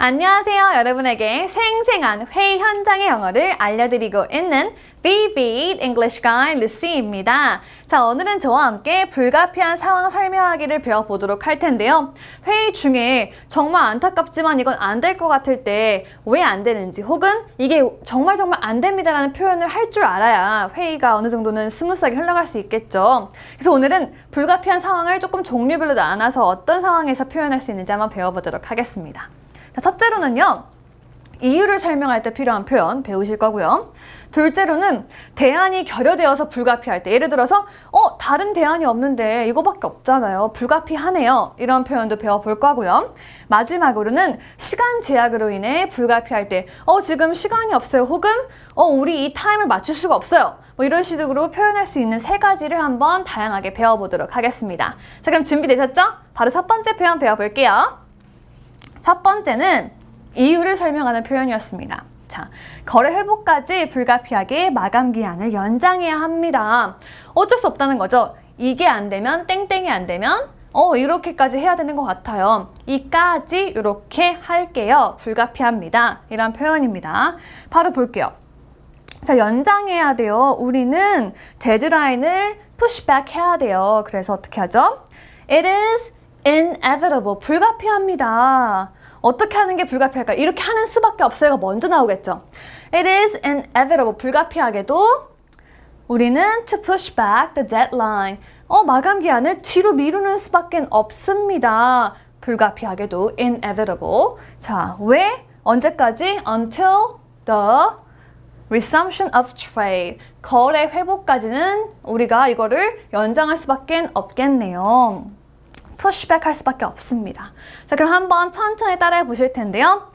안녕하세요. 여러분에게 생생한 회의 현장의 영어를 알려드리고 있는 VB English Guy 루시입니다. 자, 오늘은 저와 함께 불가피한 상황 설명하기를 배워보도록 할 텐데요. 회의 중에 정말 안타깝지만 이건 안 될 것 같을 때 왜 안 되는지 혹은 이게 정말 정말 안 됩니다라는 표현을 할 줄 알아야 회의가 어느 정도는 스무스하게 흘러갈 수 있겠죠. 그래서 오늘은 불가피한 상황을 조금 종류별로 나눠서 어떤 상황에서 표현할 수 있는지 한번 배워보도록 하겠습니다. 자, 첫째로는요. 이유를 설명할 때 필요한 표현 배우실 거고요. 둘째로는 대안이 결여되어서 불가피할 때 예를 들어서 어 다른 대안이 없는데 이거밖에 없잖아요. 불가피하네요. 이런 표현도 배워볼 거고요. 마지막으로는 시간 제약으로 인해 불가피할 때 어 지금 시간이 없어요. 혹은 어 우리 이 타임을 맞출 수가 없어요. 뭐 이런 식으로 표현할 수 있는 세 가지를 한번 다양하게 배워보도록 하겠습니다. 자 그럼 준비되셨죠? 바로 첫 번째 표현 배워볼게요. 첫 번째는 이유를 설명하는 표현이었습니다. 자, 거래 회복까지 불가피하게 마감 기한을 연장해야 합니다. 어쩔 수 없다는 거죠. 이게 안 되면 땡땡이 안 되면 어 이렇게까지 해야 되는 것 같아요. 이까지 이렇게 할게요. 불가피합니다. 이런 표현입니다. 바로 볼게요. 자, 연장해야 돼요. 우리는 데드라인을 푸시백 해야 돼요. 그래서 어떻게 하죠? It is inevitable. 불가피합니다. 어떻게 하는 게 불가피할까? 이렇게 하는 수밖에 없어요가 먼저 나오겠죠. It is inevitable. 불가피하게도 우리는 to push back the deadline. 어, 마감 기한을 뒤로 미루는 수밖에 없습니다. 불가피하게도 inevitable. 자, 왜? 언제까지? Until the resumption of trade. 거래 회복까지는 우리가 이거를 연장할 수밖에 없겠네요. 푸시백 할 수밖에 없습니다. 자, 그럼 한번 천천히 따라해 보실 텐데요.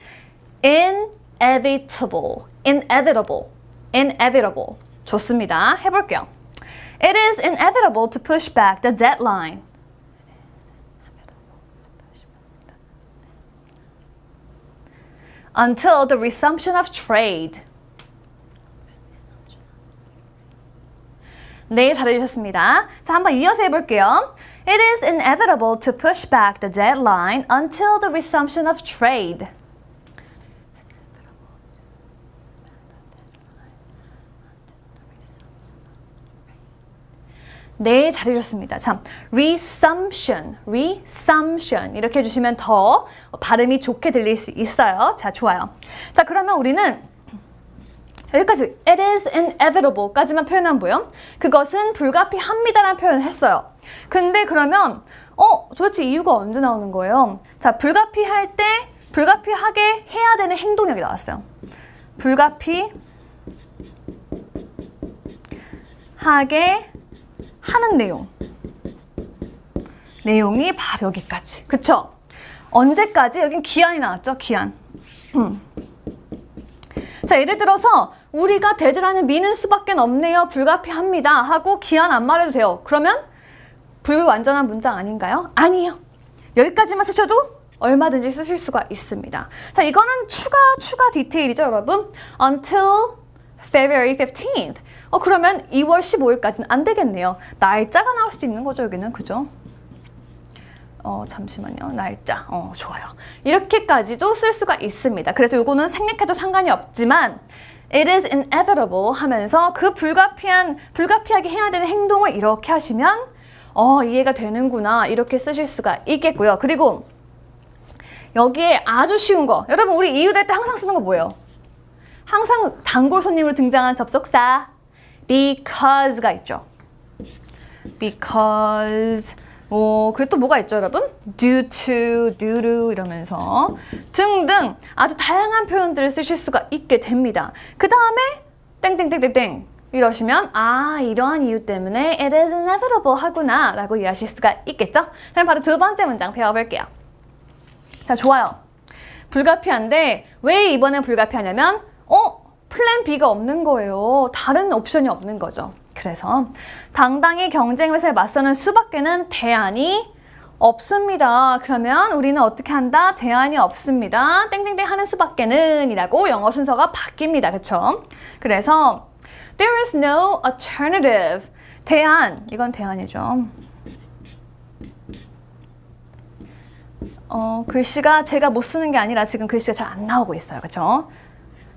inevitable, inevitable, inevitable. 좋습니다. 해볼게요. It is inevitable to push back the deadline. Until the resumption of trade. 네, 잘해주셨습니다. 자, 한번 이어서 해볼게요. It is inevitable to push back the deadline until the resumption of trade. 네, 잘해주셨습니다. 참, resumption, resumption 이렇게 해주시면 더 발음이 좋게 들릴 수 있어요. 자, 좋아요. 자, 그러면 우리는 여기까지 it is inevitable까지만 표현한 뭐요? 그것은 불가피합니다라는 표현을 했어요. 근데 그러면 어 도대체 이유가 언제 나오는 거예요? 자 불가피할 때 불가피하게 해야 되는 여기 나왔어요. 불가피 하게 하는 내용. 내용이 바로 여기까지. 그쵸? 언제까지? 여긴 기한이 나왔죠? 기한. 음. 자, 예를 들어서 우리가 데드라인을 미는 수밖에 없네요. 불가피합니다. 하고 기한 안 말해도 돼요. 그러면 불완전한 문장 아닌가요? 아니에요. 여기까지만 쓰셔도 얼마든지 쓰실 수가 있습니다. 자, 이거는 추가 추가 디테일이죠, 여러분. Until February 15th. 어, 그러면 2월 15일까지는 안 되겠네요. 날짜가 나올 수 있는 거죠, 여기는. 그죠? 어, 잠시만요. 날짜. 어, 좋아요. 이렇게까지도 쓸 수가 있습니다. 그래서 이거는 생략해도 상관이 없지만 it is inevitable 하면서 그 불가피한, 불가피하게 해야 되는 행동을 이렇게 하시면 어, 이해가 되는구나. 이렇게 쓰실 수가 있겠고요. 그리고 여기에 아주 쉬운 거. 여러분, 우리 이유될 때 항상 쓰는 거 뭐예요? 항상 단골 손님으로 등장한 접속사 because가 있죠. because 뭐, 그리고 또 뭐가 있죠, 여러분? due to, due to 이러면서 등등 아주 다양한 표현들을 쓰실 수가 있게 됩니다. 그 다음에 땡땡땡땡땡 이러시면 아, 이러한 이유 때문에 it is inevitable 하구나 라고 이해하실 수가 있겠죠? 그럼 바로 두 번째 문장 배워볼게요. 자, 좋아요. 불가피한데 왜 이번엔 불가피하냐면 어? 플랜 B가 없는 거예요. 다른 옵션이 없는 거죠. 그래서 당당히 경쟁 회사에 맞서는 수밖에는 대안이 없습니다. 그러면 우리는 어떻게 한다? 대안이 없습니다. 땡땡땡 하는 수밖에는 이라고 영어 순서가 바뀝니다. 그쵸? 그래서 there is no alternative. 대안, 이건 대안이죠. 어, 글씨가 제가 못 쓰는 게 아니라 지금 글씨가 잘 안 나오고 있어요. 그렇죠?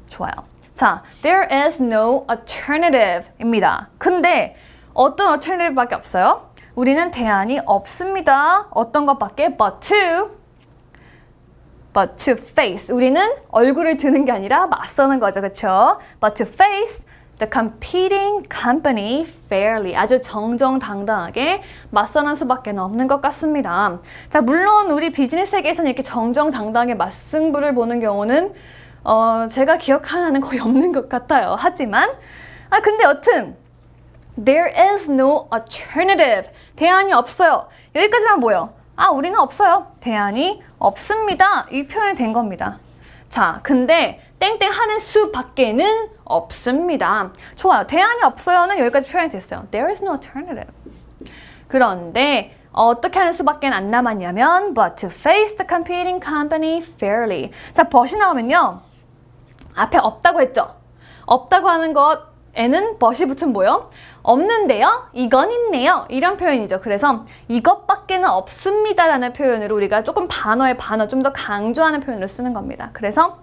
좋아요. 자, there is no alternative입니다. 근데 어떤 alternative밖에 없어요? 우리는 대안이 없습니다. 어떤 것밖에 but to but to face. 우리는 얼굴을 드는 게 아니라 맞서는 거죠. 그렇죠? but to face the competing company fairly. 아주 정정당당하게 맞서는 수밖에 없는 것 같습니다. 자, 물론 우리 비즈니스 세계에서는 이렇게 정정당당하게 맞승부를 보는 경우는 어, 제가 기억하는 거의 없는 것 같아요. 하지만 아 근데 여튼 There is no alternative. 대안이 없어요. 여기까지만 뭐요? 아, 우리는 없어요. 대안이 없습니다. 이 표현이 된 겁니다. 자, 근데 땡땡 하는 수밖에는 없습니다. 좋아요. 대안이 없어요는 여기까지 표현이 됐어요. There is no alternative. 그런데 어떻게 하는 수밖에 안 남았냐면 but to face the competing company fairly. 자, 벗이 나오면요. 앞에 없다고 했죠. 없다고 하는 것에는 벗이 붙은 뭐요? 없는데요? 이건 있네요. 이런 표현이죠. 그래서 이것밖에는 없습니다라는 표현으로 우리가 조금 반어의 반어 좀 더 강조하는 표현을 쓰는 겁니다. 그래서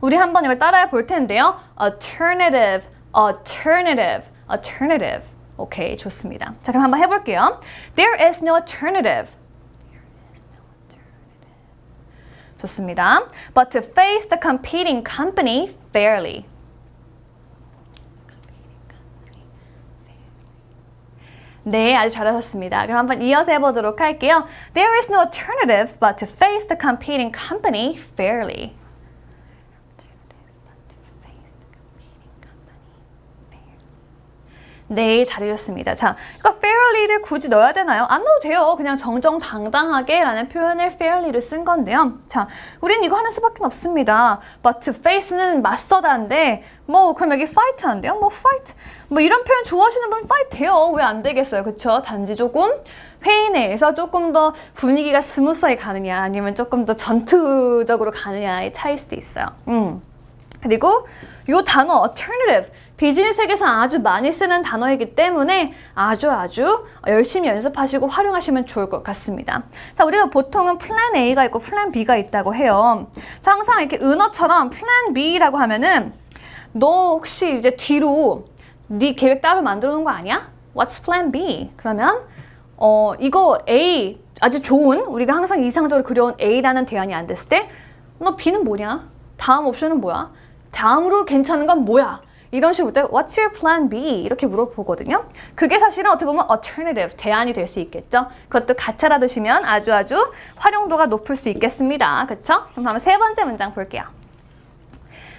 우리 한번 이걸 따라해 볼 텐데요. alternative, alternative, alternative. 오케이, 좋습니다. 자, 그럼 한번 해볼게요. There is no alternative. 좋습니다. But to face the competing company fairly. 네, 아주 잘하셨습니다. 그럼 한번 이어서 해보도록 할게요. There is no alternative but to face the competing company fairly. 네, 잘해줬습니다. 자, 이거 fairly를 굳이 넣어야 되나요? 안 넣어도 돼요. 그냥 정정당당하게 라는 표현을 fairly를 쓴 건데요. 자, 우린 이거 하는 수밖에 없습니다. But to face는 맞서다인데, 뭐, 그럼 여기 fight 한대요? 뭐, fight? 뭐, 이런 표현 좋아하시는 분 fight 돼요. 왜 안 되겠어요? 그쵸? 단지 조금 회의 내에서 조금 더 분위기가 스무스하게 가느냐, 아니면 조금 더 전투적으로 가느냐의 차이일 수도 있어요. 음. 그리고 요 단어 alternative 비즈니스 세계에서 아주 많이 쓰는 단어이기 때문에 아주 아주 열심히 연습하시고 활용하시면 좋을 것 같습니다. 자, 우리가 보통은 플랜 A가 있고 플랜 B가 있다고 해요. 자, 항상 이렇게 은어처럼 플랜 B라고 하면은 너 혹시 이제 뒤로 네 계획 따로 만들어 놓은 거 아니야? What's plan B? 그러면 어, 이거 A 아주 좋은 우리가 항상 이상적으로 그려온 A라는 대안이 안 됐을 때 너 B는 뭐냐? 다음 옵션은 뭐야? 다음으로 괜찮은 건 뭐야? 이런 식으로 때 What's your plan B? 이렇게 물어보거든요. 그게 사실은 어떻게 보면 alternative, 대안이 될 수 있겠죠. 그것도 같이 알아두시면 아주 아주 활용도가 높을 수 있겠습니다. 그쵸? 그럼 한번 세 번째 문장 볼게요.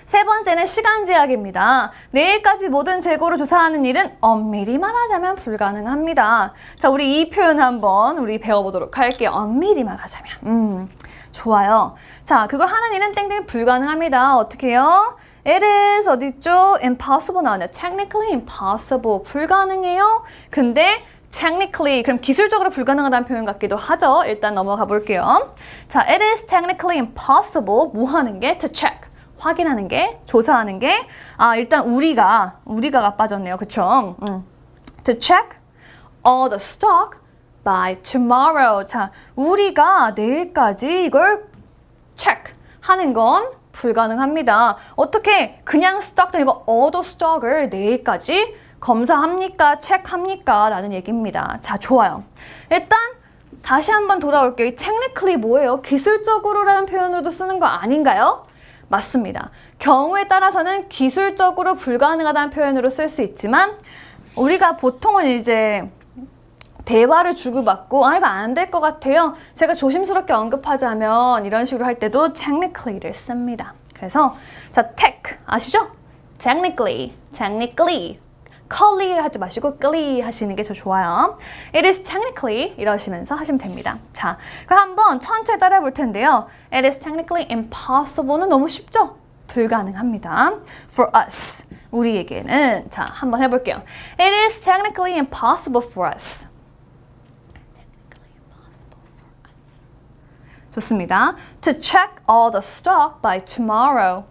세 번째는 시간 제약입니다. 내일까지 모든 재고를 조사하는 일은 엄밀히 말하자면 불가능합니다. 자, 우리 이 표현 한번 우리 배워보도록 할게요. 엄밀히 말하자면. 음, 좋아요. 자, 그걸 하는 일은 땡땡 불가능합니다. 어떻게 해요? It is 어디죠? Impossible 나왔네요. Technically impossible. 불가능해요. 근데 technically 그럼 기술적으로 불가능하다는 표현 같기도 하죠. 일단 넘어가 볼게요. 자, it is technically impossible. 뭐 하는 게? To check. 확인하는 게, 조사하는 게, 아, 일단 우리가, 우리가가 빠졌네요. 그쵸? 음. To check all the stock by tomorrow. 자, 우리가 내일까지 이걸 check 하는 건 불가능합니다. 어떻게 그냥 스톡도 아니고 얻어 스톡을 내일까지 검사합니까? 체크합니까? 라는 얘기입니다. 자, 좋아요. 일단 다시 한번 돌아올게요. 이 technically 뭐예요? 기술적으로라는 표현으로도 쓰는 거 아닌가요? 맞습니다. 경우에 따라서는 기술적으로 불가능하다는 표현으로 쓸 수 있지만 우리가 보통은 이제 대화를 주고받고 아 이거 안 될 것 같아요. 제가 조심스럽게 언급하자면 이런 식으로 할 때도 technically를 씁니다. 그래서 자 tech 아시죠? technically, technically 컬리를 하지 마시고 끌리 하시는 게 더 좋아요. It is technically 이러시면서 하시면 됩니다. 자, 그럼 한번 천천히 따라해 볼 텐데요. It is technically impossible는 너무 쉽죠? 불가능합니다. For us, 우리에게는 자, 한번 해볼게요. It is technically impossible for us. 좋습니다. To check all the stock by tomorrow.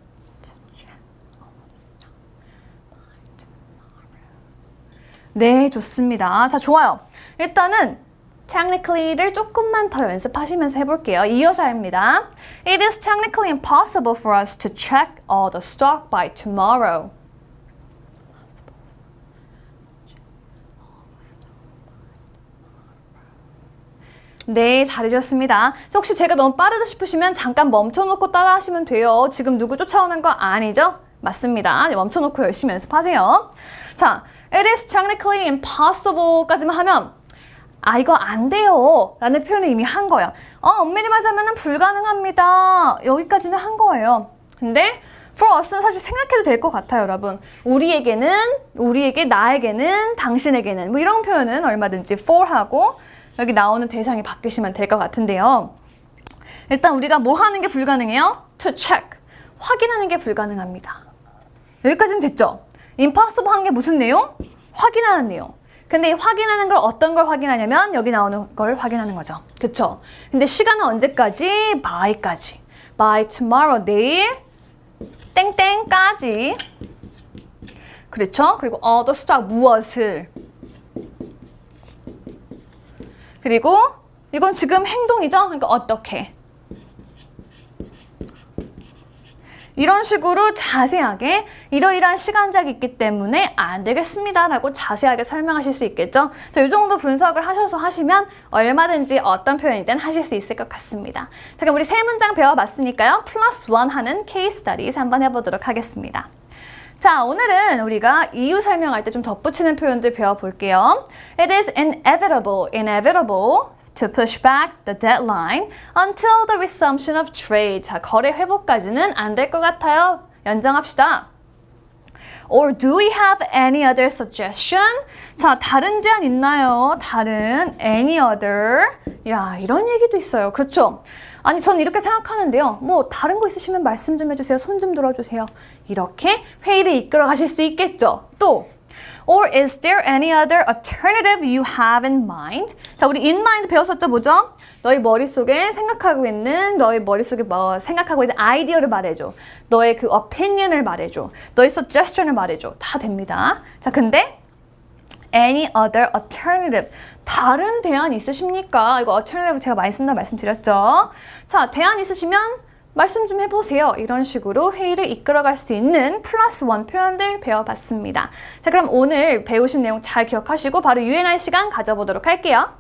네, 좋습니다. 자, 좋아요. 일단은 technically를 조금만 더 연습하시면서 해볼게요. 이어서 합니다. It is technically impossible for us to check all the stock by tomorrow. 네, 잘해주셨습니다. 자, 혹시 제가 너무 빠르다 싶으시면 잠깐 멈춰놓고 따라 하시면 돼요. 지금 누구 쫓아오는 거 아니죠? 맞습니다. 네, 멈춰놓고 열심히 연습하세요. 자, it is technically impossible까지만 하면 아 이거 안 돼요 라는 표현을 이미 한 거예요. 어, 엄밀히 말하자면 불가능합니다. 여기까지는 한 거예요. 근데 for us는 사실 생각해도 될 것 같아요, 여러분. 우리에게는, 우리에게, 나에게는, 당신에게는 뭐 이런 표현은 얼마든지 for하고 여기 나오는 대상이 바뀌시면 될 것 같은데요. 일단 우리가 뭐 하는 게 불가능해요? to check. 확인하는 게 불가능합니다. 여기까지는 됐죠? impossible 한 게 무슨 내용? 확인하는 내용. 근데 이 확인하는 걸 어떤 걸 확인하냐면 여기 나오는 걸 확인하는 거죠. 그쵸? 근데 시간은 언제까지? by까지. by tomorrow, 내일 땡땡까지. 그렇죠? 그리고 stock, 무엇을. 그리고 이건 지금 행동이죠? 그러니까 어떻게. 이런 식으로 자세하게 이러이러한 시간작이 있기 때문에 안 되겠습니다 라고 자세하게 설명하실 수 있겠죠. 자, 이 정도 분석을 하셔서 하시면 얼마든지 어떤 표현이든 하실 수 있을 것 같습니다. 자, 그럼 우리 세 문장 배워봤으니까요. 플러스 원 하는 케이스 스터디스 한번 해보도록 하겠습니다. 자, 오늘은 우리가 이유 설명할 때 좀 덧붙이는 표현들 배워볼게요. It is inevitable, inevitable to push back the deadline until the resumption of trade. 자, 거래 회복까지는 안 될 것 같아요. 연장합시다. Or do we have any other suggestion? 자, 다른 제안 있나요? 다른 any other? 야, 이런 얘기도 있어요. 그렇죠? 아니, 전 이렇게 생각하는데요. 뭐, 다른 거 있으시면 말씀 좀 해주세요. 손 좀 들어주세요. 이렇게 회의를 이끌어 가실 수 있겠죠. 또, Or is there any other alternative you have in mind? 자, 우리 in mind 배웠었죠, 뭐죠? 너희 머릿속에 생각하고 있는, 너희 머릿속에 뭐 생각하고 있는 아이디어를 말해줘. 너의 그 opinion을 말해줘. 너의 suggestion을 말해줘. 다 됩니다. 자, 근데 any other alternative. 다른 대안 있으십니까? 이거 alternative 제가 많이 쓴다 말씀드렸죠. 자, 대안 있으시면 말씀 좀 해보세요. 이런 식으로 회의를 이끌어갈 수 있는 플러스 원 표현들 배워봤습니다. 자, 그럼 오늘 배우신 내용 잘 기억하시고 바로 UNI 시간 가져보도록 할게요.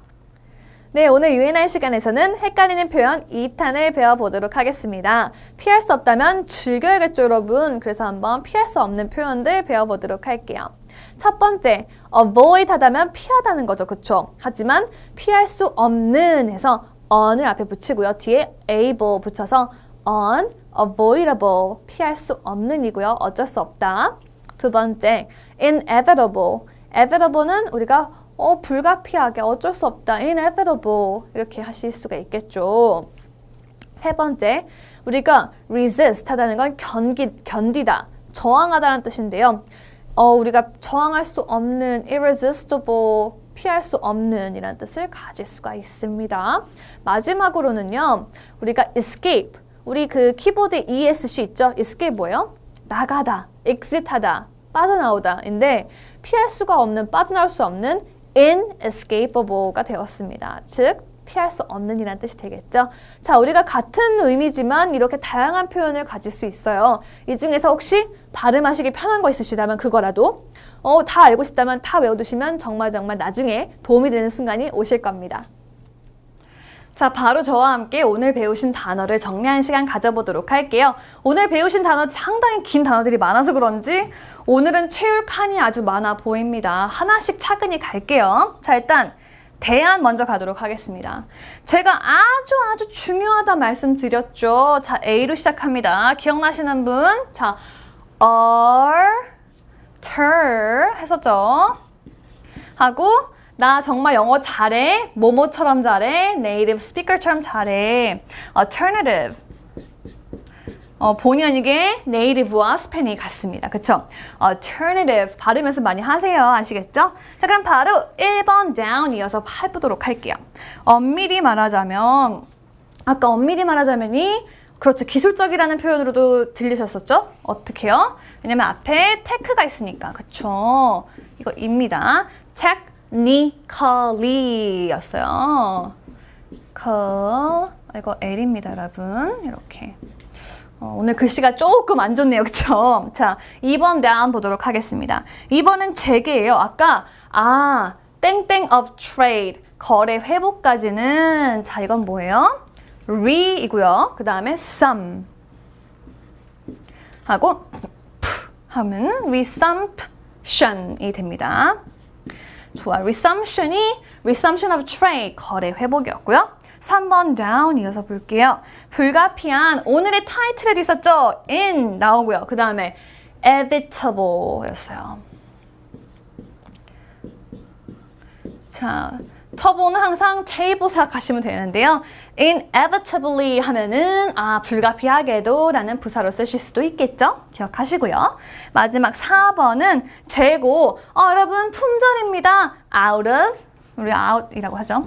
네, 오늘 UNI 시간에서는 헷갈리는 표현 2탄을 배워보도록 하겠습니다. 피할 수 없다면 즐겨야겠죠, 여러분. 그래서 한번 피할 수 없는 표현들 배워보도록 할게요. 첫 번째, avoid 하다면 피하다는 거죠, 그쵸? 하지만 피할 수 없는 해서 on을 앞에 붙이고요. 뒤에 able 붙여서 unavoidable, 피할 수 없는 이고요. 어쩔 수 없다. 두 번째, inevitable. evitable는 우리가 어, 불가피하게 어쩔 수 없다. inevitable 이렇게 하실 수가 있겠죠. 세 번째, 우리가 resist 하다는 건 견기, 견디다, 저항하다는 뜻인데요. 어, 우리가 저항할 수 없는 irresistible, 피할 수 없는 이라는 뜻을 가질 수가 있습니다. 마지막으로는요, 우리가 escape, 우리 그 키보드 ESC 있죠? escape 뭐예요? 나가다, exit하다, 빠져나오다인데 피할 수가 없는, 빠져나올 수 없는 inescapable가 되었습니다. 즉, 피할 수 없는 이란 뜻이 되겠죠. 자, 우리가 같은 의미지만 이렇게 다양한 표현을 가질 수 있어요. 이 중에서 혹시 발음하시기 편한 거 있으시다면 그거라도 어, 다 알고 싶다면 다 외워두시면 정말 정말 나중에 도움이 되는 순간이 오실 겁니다. 자, 바로 저와 함께 오늘 배우신 단어를 정리하는 시간 가져보도록 할게요. 오늘 배우신 단어 상당히 긴 단어들이 많아서 그런지 오늘은 채울 칸이 아주 많아 보입니다. 하나씩 차근히 갈게요. 자, 일단 대안 먼저 가도록 하겠습니다. 제가 아주 아주 중요하다 말씀드렸죠. 자, A로 시작합니다. 기억나시는 분? 자, are, ter 했었죠. 하고 나 정말 영어 잘해. 모모처럼 잘해. 네이티브 스피커처럼 잘해. alternative. 어, 본의 아니게 네이티브와 스펠링이 같습니다. 그쵸? alternative 발음에서 많이 하세요. 아시겠죠? 자, 그럼 바로 1번 down 이어서 해보도록 할게요. 엄밀히 말하자면 아까 엄밀히 말하자면이 그렇죠. 기술적이라는 표현으로도 들리셨었죠? 어떻게요? 왜냐면 앞에 테크가 있으니까. 그쵸? 이거 입니다. check technically였어요. cal 이거 L입니다, 여러분. 이렇게. 어, 오늘 글씨가 조금 안 좋네요. 그쵸? 자, 2번 다음 보도록 하겠습니다. 2번은 재개예요. 아까 아, 땡땡 of trade 거래 회복까지는 자, 이건 뭐예요? re이고요. 그 다음에 some 하고 프 하면 resumption이 됩니다. 좋아. resumption이 resumption of trade 거래 회복이었고요. 3번 down 이어서 볼게요. 불가피한 오늘의 타이틀에도 있었죠. in 나오고요. 그 다음에 inevitable였어요. 자, 터보는 항상 table 생각하시면 되는데요. Inevitably 하면은 아 불가피하게도 라는 부사로 쓰실 수도 있겠죠? 기억하시고요. 마지막 4번은 재고. 어, 여러분 품절입니다. out of 우리 out이라고 하죠.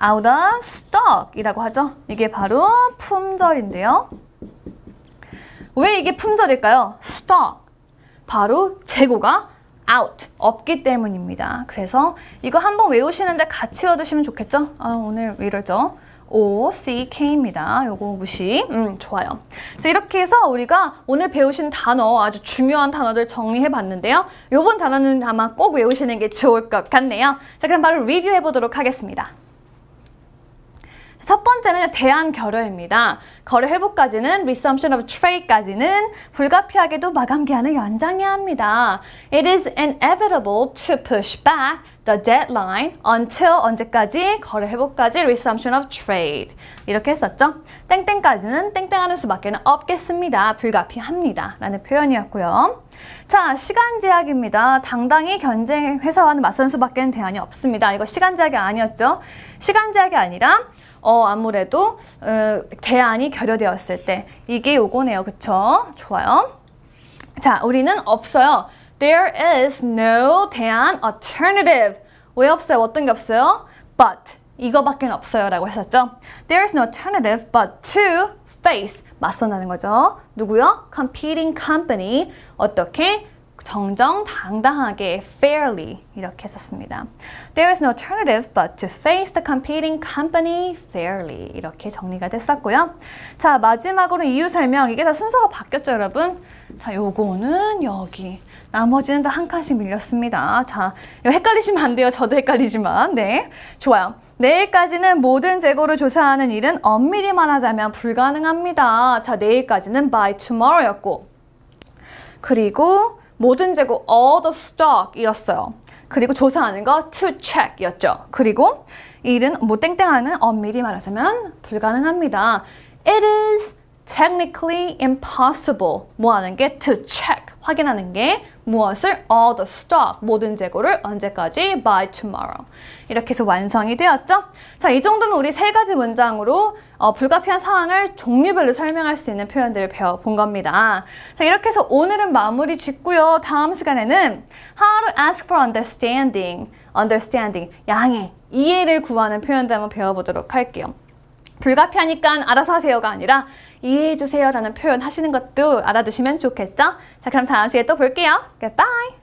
out of stock이라고 하죠. 이게 바로 품절인데요. 왜 이게 품절일까요? stock 바로 재고가 out 없기 때문입니다. 그래서 이거 한번 외우시는데 같이 외워두시면 좋겠죠? 아, 오늘 왜 이러죠? O, C, K입니다. 요거 무시. 음, 좋아요. 자, 이렇게 해서 우리가 오늘 배우신 단어, 아주 중요한 단어들 정리해 봤는데요. 요번 단어는 아마 꼭 외우시는 게 좋을 것 같네요. 자, 그럼 바로 리뷰해 보도록 하겠습니다. 첫 번째는 대안 결여입니다. 거래 회복까지는 resumption of trade까지는 불가피하게도 마감 기한을 연장해야 합니다. It is inevitable to push back the deadline until 언제까지 거래 회복까지 resumption of trade 이렇게 했었죠. 땡땡까지는 땡땡하는 수밖에 없겠습니다. 불가피합니다. 라는 표현이었고요. 자, 시간 제약입니다. 당당히 경쟁 회사와는 맞선 수밖에 대안이 없습니다. 이거 시간 제약이 아니었죠. 시간 제약이 아니라 어, 아무래도 어, 대안이 결여되었을 때 이게 요거네요. 그쵸? 좋아요. 자, 우리는 없어요. There is no 대안 alternative. 왜 없어요? 어떤 게 없어요? But 이거밖에 없어요 라고 했었죠. There is no alternative but to face 맞서나는 거죠. 누구요? Competing company 어떻게? 정정당당하게 fairly 이렇게 했었습니다. There is no alternative but to face the competing company fairly 이렇게 정리가 됐었고요. 자 마지막으로 이유 설명 이게 다 순서가 바뀌었죠 여러분? 자 요거는 여기 나머지는 다 한 칸씩 밀렸습니다. 자 이거 헷갈리시면 안 돼요. 저도 헷갈리지만 네 좋아요. 내일까지는 모든 재고를 조사하는 일은 엄밀히 말하자면 불가능합니다. 자 내일까지는 by tomorrow였고 그리고 모든 재고 all the stock이었어요. 그리고 조사하는 거 to check이었죠. 그리고 일은 뭐 땡땡하는 엄밀히 말하자면 불가능합니다. It is technically impossible. 뭐 하는 게 to check 확인하는 게 무엇을 all the stock 모든 재고를 언제까지 by tomorrow 이렇게 해서 완성이 되었죠. 자, 이 정도면 우리 세 가지 문장으로 어, 불가피한 상황을 종류별로 설명할 수 있는 표현들을 배워 본 겁니다. 자, 이렇게 해서 오늘은 마무리 짓고요. 다음 시간에는 how to ask for understanding, understanding, 양해, 이해를 구하는 표현들 한번 배워보도록 할게요. 불가피하니까 알아서 하세요가 아니라 이해해 주세요라는 표현 하시는 것도 알아두시면 좋겠죠? 자, 그럼 다음 시간에 또 볼게요. Goodbye!